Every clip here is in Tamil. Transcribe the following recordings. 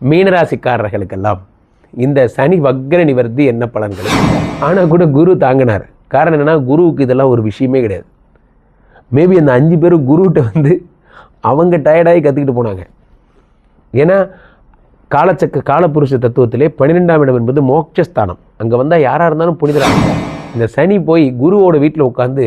மீனராசிக்காரர்களுக்கெல்லாம் இந்த சனி வக்ர நிவர்த்தி என்ன பலன்கள்? ஆனால் கூட குரு தாங்கினார். காரணம் என்னென்னா குருவுக்கு இதெல்லாம் ஒரு விஷயமே கிடையாது. மேபி அந்த அஞ்சு பேரும் குருகிட்ட வந்து அவங்க டயர்டாகி கற்றுக்கிட்டு போனாங்க. ஏன்னா காலச்சக்க காலப்புருஷ தத்துவத்திலே பன்னிரெண்டாம் இடம் என்பது மோட்சஸ்தானம். அங்கே வந்தால் யாராக இருந்தாலும் புனிதராக இந்த சனி போய் குருவோட வீட்டில் உட்காந்து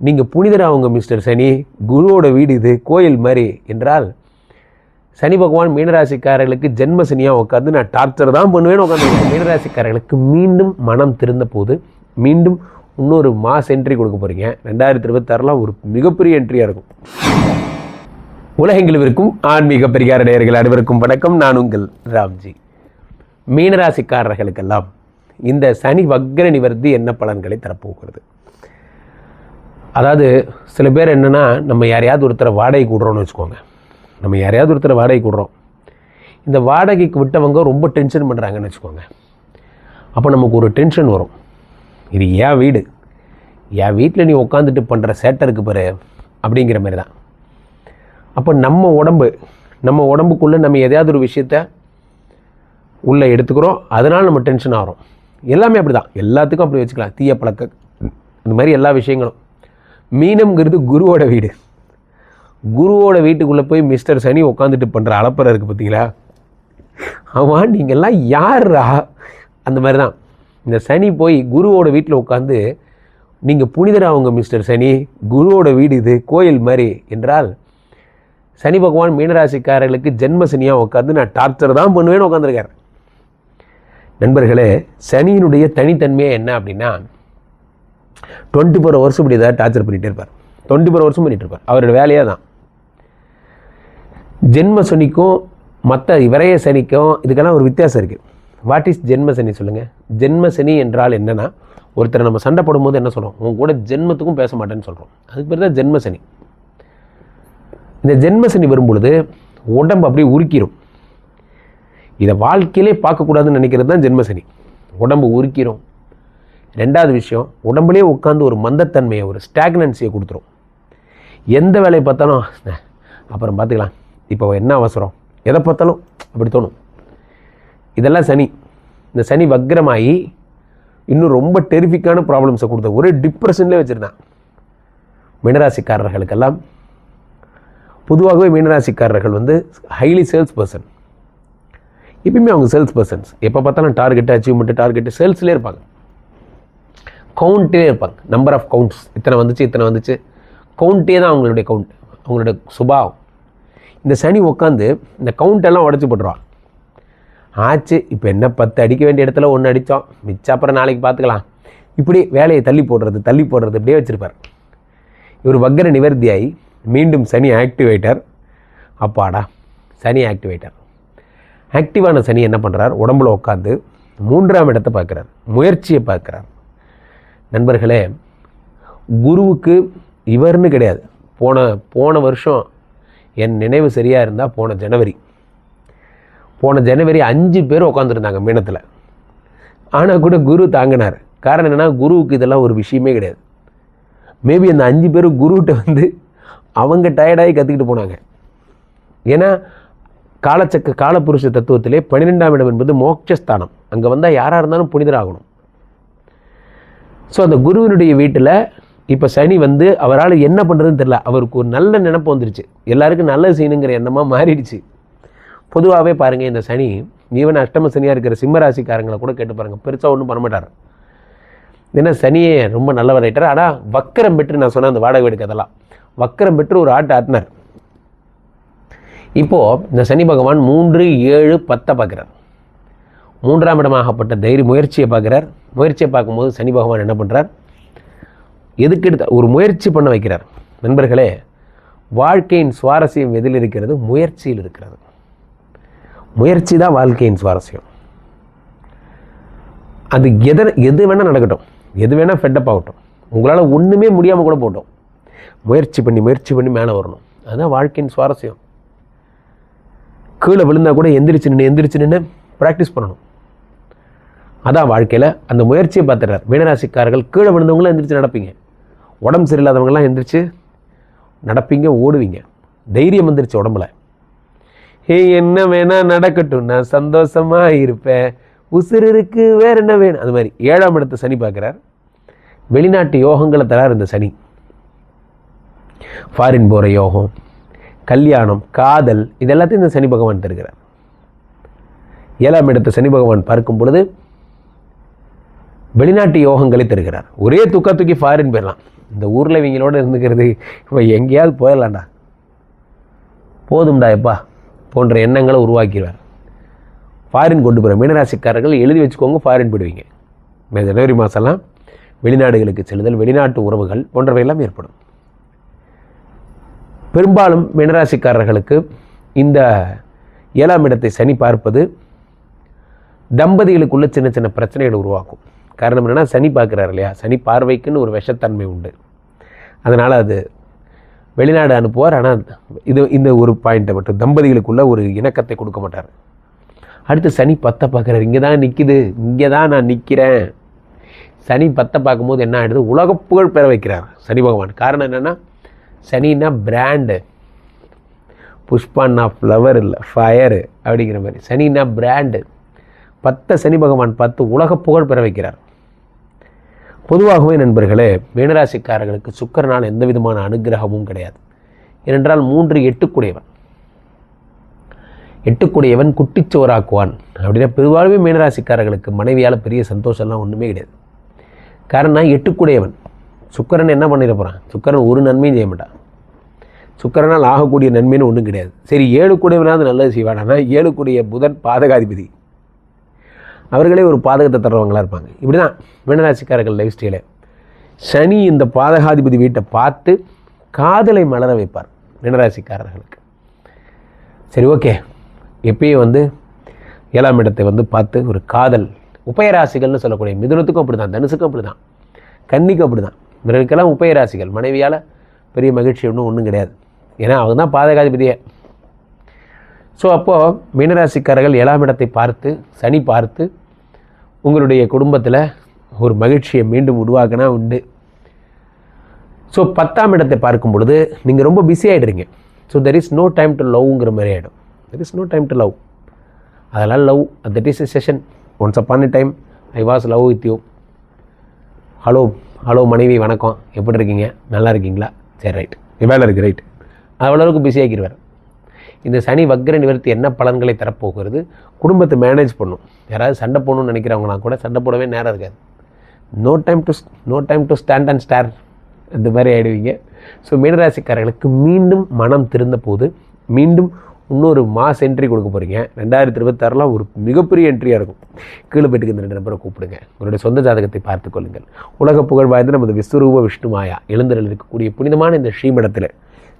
நீங்கள் புனிதராகுங்க மிஸ்டர் சனி. குருவோட வீடு இது கோயில் மாதிரி. என்றால் சனி பகவான் மீனராசிக்காரர்களுக்கு ஜென்ம சனியாக உட்காந்து நான் டார்ச்சர் தான் பண்ணுவேன்னு உட்காந்து மீனராசிக்காரர்களுக்கு மீண்டும் மனம் திருந்த போது மீண்டும் இன்னொரு மாஸ் என்ட்ரி கொடுக்க போகிறீங்க ரெண்டாயிரத்தி இருபத்தாறுலாம் ஒரு மிகப்பெரிய என்ட்ரியாக இருக்கும். உலகெங்கிலும் ஆன்மீக பரிகார நேயர்கள் அனைவருக்கும் வணக்கம். நான் உங்கள் ராம்ஜி. மீனராசிக்காரர்களுக்கெல்லாம் இந்த சனி வக்ர நிவர்த்தி என்ன பலன்களை தரப்போகிறது? அதாவது சில பேர் என்னென்னா நம்ம யாரையாவது ஒருத்தரை வாடகை கூடுறோன்னு வச்சுக்கோங்க. நம்ம யாரையாவது ஒருத்தரை வாடகை விட்றோம் இந்த வாடகைக்கு விட்டவங்க ரொம்ப டென்ஷன் பண்ணுறாங்கன்னு வச்சுக்கோங்க. அப்போ நமக்கு ஒரு டென்ஷன் வரும். இது ஏன் வீடு? என் வீட்டில் நீ உட்காந்துட்டு பண்ணுற சேட்டருக்கு பாரு அப்படிங்கிற மாதிரி தான் அப்போ நம்ம உடம்பு நம்ம உடம்புக்குள்ளே நம்ம எதையாவது ஒரு விஷயத்த உள்ளே எடுத்துக்கிறோம். அதனால் நம்ம டென்ஷன் ஆகிறோம். எல்லாமே அப்படி தான் எல்லாத்துக்கும் அப்படி வச்சுக்கலாம். தீய பழக்க இந்த மாதிரி எல்லா விஷயங்களும். மீனம்ங்கிறது குருவோட வீடு. குருவோட வீட்டுக்குள்ளே போய் மிஸ்டர் சனி உட்காந்துட்டு பண்ணுற அளப்பறை இருக்குது பார்த்தீங்களா ஆமாம் நீங்கள்லாம் யாரா அந்த மாதிரி தான் இந்த சனி போய் குருவோட வீட்டில் உட்காந்து நீங்கள் புனிதராகுங்க மிஸ்டர் சனி. குருவோட வீடு இது கோயில் மாதிரி என்றால் சனி பகவான் மீனராசிக்காரர்களுக்கு ஜென்ம சனியாக உட்காந்து நான் டார்ச்சர் தான் பண்ணுவேன்னு உட்காந்துருக்கார் நண்பர்களே சனியினுடைய தனித்தன்மையே என்ன அப்படின்னா டுவெண்ட்டி ஃபோர் ஹவர்ஸ் இப்படி ஏதாவது டார்ச்சர் பண்ணிகிட்டே இருப்பார். டுவெண்ட்டி ஃபோர் ஹவர்ஸும் பண்ணிகிட்டு இருப்பார். அவரோட வேலையே தான் ஜென்ம சனிக்கும் மற்ற விரைய சனிக்கும் இதுக்கெல்லாம் ஒரு வித்தியாசம் இருக்குது வாட் இஸ் ஜென்ம சனி சொல்லுங்கள் ஜென்ம சனி என்றால் என்னென்னா ஒருத்தரை நம்ம சண்டை போடும்போது என்ன சொல்கிறோம் உன் கூட ஜென்மத்துக்கும் பேச மாட்டேன்னு சொல்கிறோம் அதுக்கு பேர் தான் ஜென்ம சனி. இந்த ஜென்ம சனி வரும்பொழுது உடம்பு அப்படியே உருக்கிரும். இதை வாழ்க்கையிலே பார்க்கக்கூடாதுன்னு நினைக்கிறது தான் ஜென்ம சனி. உடம்பு உருக்கிரும். ரெண்டாவது விஷயம் உடம்புலேயே உட்காந்து ஒரு மந்தத்தன்மையை ஒரு ஸ்டாக்னன்சியை கொடுத்துரும். எந்த வேலையை பார்த்தாலும் அப்புறம் பார்த்துக்கலாம். இப்போ என்ன அவசரம்? எதை பார்த்தாலும் அப்படி தோணும். இதெல்லாம் சனி. இந்த சனி வக்ரமாகி இன்னும் ரொம்ப டெரிஃபிக்கான ப்ராப்ளம்ஸை கொடுத்த ஒரே டிப்ரெஷன்லேயே வச்சுருந்தான். மீனராசிக்காரர்களுக்கெல்லாம் பொதுவாகவே மீனராசிக்காரர்கள் வந்து ஹைலி சேல்ஸ் பர்சன் எப்பயுமே அவங்க சேல்ஸ் பர்சன்ஸ் எப்போ பார்த்தாலும் டார்கெட்டு அச்சீவ்மெண்ட்டு டார்கெட்டு சேல்ஸ்லேயே இருப்பாங்க. கவுண்ட்டே இருப்பாங்க. நம்பர் ஆஃப் கவுண்ட்ஸ் இத்தனை வந்துச்சு இத்தனை வந்துச்சு. கவுண்ட்டே தான் அவங்களுடைய கவுண்ட் அவங்களுடைய சுபாவம். இந்த சனி உட்காந்து இந்த கவுண்டெல்லாம் உடச்சி போட்டுருவான். ஆச்சு இப்போ என்ன பத்து அடிக்க வேண்டிய இடத்துல ஒன்று அடித்தோம் மிச்சம் அப்புறம் நாளைக்கு பார்த்துக்கலாம் இப்படி வேலையை தள்ளி போடுறது தள்ளி போடுறது இப்படியே வச்சுருப்பார். இவர் வக்கர நிவர்த்தியாகி மீண்டும் சனி ஆக்டிவேட்டர் அப்பாடா சனி ஆக்டிவேட்டர் ஆக்டிவான சனி என்ன பண்ணுறார் உடம்புல உட்காந்து மூன்றாம் இடத்தை பார்க்குறார் முயற்சியை பார்க்குறார் நண்பர்களே குருவுக்கு இவர்னு கிடையாது. போன போன வருஷம் என் நினைவு சரியாக இருந்தால் போன ஜனவரி. போன ஜனவரி அஞ்சு பேர் உட்காந்துருந்தாங்க மீனத்தில். ஆனால் கூட குரு தாங்கினார். காரணம் என்னென்னா குருவுக்கு இதெல்லாம் ஒரு விஷயமே கிடையாது. மேபி அந்த அஞ்சு பேரும் குருக்கிட்ட வந்து அவங்க டயர்டாகி கற்றுக்கிட்டு போனாங்க. ஏன்னா காலச்சக்க காலப்புருஷ தத்துவத்திலே பன்னிரெண்டாம் இடம் என்பது மோட்சஸ்தானம். அங்கே வந்தால் யாராக இருந்தாலும் புனிதராகணும். ஸோ அந்த குருவினுடைய வீட்டில் இப்போ சனி வந்து அவரால் என்ன பண்ணுறதுன்னு தெரில அவருக்கு ஒரு நல்ல நினப்பு வந்துருச்சு. எல்லாருக்கும் நல்லது செய்யணுங்கிற எண்ணமாக மாறிடுச்சு. பொதுவாகவே பாருங்கள் இந்த சனி ஈவன் அஷ்டம சனியாக இருக்கிற சிம்மராசிக்காரங்களை கூட கேட்டு பாருங்கள் பெருசாக ஒன்றும் பண்ண மாட்டார். ஏன்னா சனியே ரொம்ப நல்லவராயிட்டார் ஆனால் வக்கரம் பெற்று நான் சொன்ன அந்த வாடகை வீடு கதெல்லாம் வக்கரம் பெற்று ஒரு ஆட்டை ஆட்டினார். இப்போது இந்த சனி பகவான் மூன்று ஏழு பத்தை பார்க்குறார். மூன்றாம் இடமாகப்பட்ட தைரிய முயற்சியை பார்க்குறார். முயற்சியை பார்க்கும்போது சனி பகவான் என்ன பண்ணுறார் எதுக்கு எடுத்த ஒரு முயற்சி பண்ண வைக்கிறார். நண்பர்களே வாழ்க்கையின் சுவாரஸ்யம் எதில் இருக்கிறது? முயற்சியில் இருக்கிறது. முயற்சி தான் வாழ்க்கையின் சுவாரஸ்யம். அது எதை எது வேணால் நடக்கட்டும். எது வேணால் ஃபெட்டப் ஆகட்டும். உங்களால் ஒன்றுமே முடியாமல் கூட போட்டோம் முயற்சி பண்ணி முயற்சி பண்ணி மேலே வரணும். அதுதான் வாழ்க்கையின் சுவாரஸ்யம். கீழே விழுந்தா கூட எந்திரிச்சு நின்று எந்திரிச்சு நின்று ப்ராக்டிஸ் பண்ணணும். அதான் வாழ்க்கையில் அந்த முயற்சியை பார்த்துறார் மீனராசிக்காரர்கள் கீழே விழுந்தவங்களும் எந்திரிச்சு நடப்பீங்க. உடம்பு சரியில்லாதவங்கலாம் எந்திரிச்சு நடப்பீங்க ஓடுவீங்க. தைரியம் வந்துருச்சு உடம்புல. ஹே என்ன வேணால் நடக்கட்டும் நான் சந்தோஷமாக இருப்பேன். உசுறு இருக்கு வேறு என்ன வேணும்? அது மாதிரி. ஏழாம் இடத்தை சனி பார்க்குறார். வெளிநாட்டு யோகங்களை தரார் இந்த சனி. ஃபாரின் போகிற யோகம் கல்யாணம் காதல் இது எல்லாத்தையும் இந்த சனி பகவான் தருகிறார். ஏழாம் இடத்தை சனி பகவான் பார்க்கும் பொழுது வெளிநாட்டு யோகங்களை தருகிறார். ஒரே தூக்கா தூக்கி ஃபாரின் போயிடலாம். இந்த ஊரில் இவங்களோட இருந்துக்கிறது இப்போ எங்கேயாவது போயிடலாம்டா. போதும்டா எப்பா போன்ற எண்ணங்களை உருவாக்கிடுவார். ஃபாரின் கொண்டு போகிற மீனராசிக்காரர்கள் எழுதி வச்சுக்கோங்க ஃபாரின் போயிடுவீங்க இந்த ஜனவரி மாதம்லாம் வெளிநாடுகளுக்கு செல்லுதல் வெளிநாட்டு உறவுகள் போன்றவையெல்லாம் ஏற்படும். பெரும்பாலும் மீனராசிக்காரர்களுக்கு இந்த ஏழாம் இடத்தை சனி பார்ப்பது தம்பதிகளுக்குள்ள சின்ன சின்ன பிரச்சனைகளை உருவாக்கும். காரணம் என்னென்னா சனி பார்க்குறாரு இல்லையா? சனி பார்வைக்குன்னு ஒரு விஷத்தன்மை உண்டு. அதனால் அது வெளிநாடு அனுப்புவார். ஆனால் இது இந்த ஒரு பாயிண்ட்டை மட்டும். தம்பதிகளுக்குள்ள ஒரு இணக்கத்தை கொடுக்க மாட்டார். அடுத்து சனி பத்தை பார்க்குறாரு. இங்கே தான் நிற்கிது இங்கே தான் நான் நிற்கிறேன் சனி பத்தை பார்க்கும்போது என்ன ஆகிடுது உலக புகழ் பெற வைக்கிறார் சனி பகவான். காரணம் என்னென்னா சனின்னா பிராண்டு புஷ்பான்னா ஃப்ளவர் இல்லை ஃபயரு அப்படிங்கிற மாதிரி. சனின்னா பிராண்டு பத்தை சனி பகவான் பத்து உலக புகழ் பெற வைக்கிறார். பொதுவாகவே நண்பர்களே மீனராசிக்காரர்களுக்கு சுக்கரனால் எந்த விதமான அனுகிரகமும் கிடையாது. ஏனென்றால் மூன்று எட்டுக்குடையவன். எட்டுக்குடையவன் குட்டிச்சோறாக்குவான் அப்படின்னா பெருவாழ்வே மீனராசிக்காரர்களுக்கு மனைவியால் பெரிய சந்தோஷம்லாம் ஒன்றுமே கிடையாது. காரணம் எட்டுக்குடையவன். சுக்கரன் என்ன பண்ணிட போகிறான் சுக்கரன் ஒரு நன்மையும் செய்ய மாட்டான். சுக்கரனால் ஆகக்கூடிய நன்மைன்னு ஒன்றும் கிடையாது. சரி ஏழு கூடியவனாவது நல்லது செய்வான். ஆனால் ஏழு கூடிய புதன் பாதகாதிபதி. அவர்களே ஒரு பாதகத்தை தர்றவங்களாக இருப்பாங்க. இப்படி தான் மீனராசிக்காரர்கள் லைஃப் ஸ்டைலே சனி இந்த பாதகாதிபதி வீட்டை பார்த்து காதலை மலர வைப்பார் மீனராசிக்காரர்களுக்கு. சரி ஓகே. எப்பயும் வந்து ஏழாம் இடத்தை வந்து பார்த்து ஒரு காதல் உபயராசிகள்னு சொல்லக்கூடிய மிதுனத்துக்கும் அப்படி தான் தனுசுக்கும் அப்படி தான் கன்னிக்கும் அப்படி தான் இவர்களுக்கெல்லாம் உபயராசிகள். மனைவியால் பெரிய மகிழ்ச்சி ஒன்றும் ஒன்றும் கிடையாது. ஏன்னா அவங்க தான் பாதகாதிபதியை. ஸோ அப்போது மீனராசிக்காரர்கள் ஏழாம் இடத்தை பார்த்து சனி பார்த்து உங்களுடைய குடும்பத்தில் ஒரு மகிழ்ச்சியை மீண்டும் உருவாக்கினா உண்டு. ஸோ பத்தாம் இடத்தை பார்க்கும் பொழுது நீங்கள் ரொம்ப busy ஆகிடுறீங்க so there is no time to லவ்ங்கிற மாதிரி ஆகிடும் there is no time to love அதெல்லாம் love that is a session once upon time I was love with you hello hello மனைவி வணக்கம். எப்படி இருக்கீங்க? நல்லா இருக்கீங்களா? சரி ரைட் வேலை இருக்குது ரைட் அவ்வளோவுக்கு பிஸி ஆக்கிடுவார். இந்த சனி வக்ர நிவர்த்தி என்ன பலன்களை தரப்போகிறது? குடும்பத்தை மேனேஜ் பண்ணும். யாராவது சண்டை போடணும்னு நினைக்கிறவங்களாம் கூட சண்டை போடவே நேரம் இருக்காது. No time to no time to stand and star இந்த மாதிரி ஆகிடுவீங்க ஸோ மீனராசிக்காரர்களுக்கு மீண்டும் மனம் திருந்த போது மீண்டும் இன்னொரு மாஸ் என்ட்ரி கொடுக்க போகிறீங்க ரெண்டாயிரத்தி இருபத்தாறுலாம் ஒரு மிகப்பெரிய என்ட்ரியாக இருக்கும். கீழே போயிட்டுக்கு இந்த ரெண்டு நம்பரை கூப்பிடுங்க. உங்களுடைய சொந்த ஜாதகத்தை பார்த்துக்கொள்ளுங்கள் உலக புகழ் வாய்ந்த நமது விஸ்வரூப விஷ்ணுமாயா எழுந்தரில் இருக்கக்கூடிய புனிதமான இந்த ஸ்ரீமடத்தில்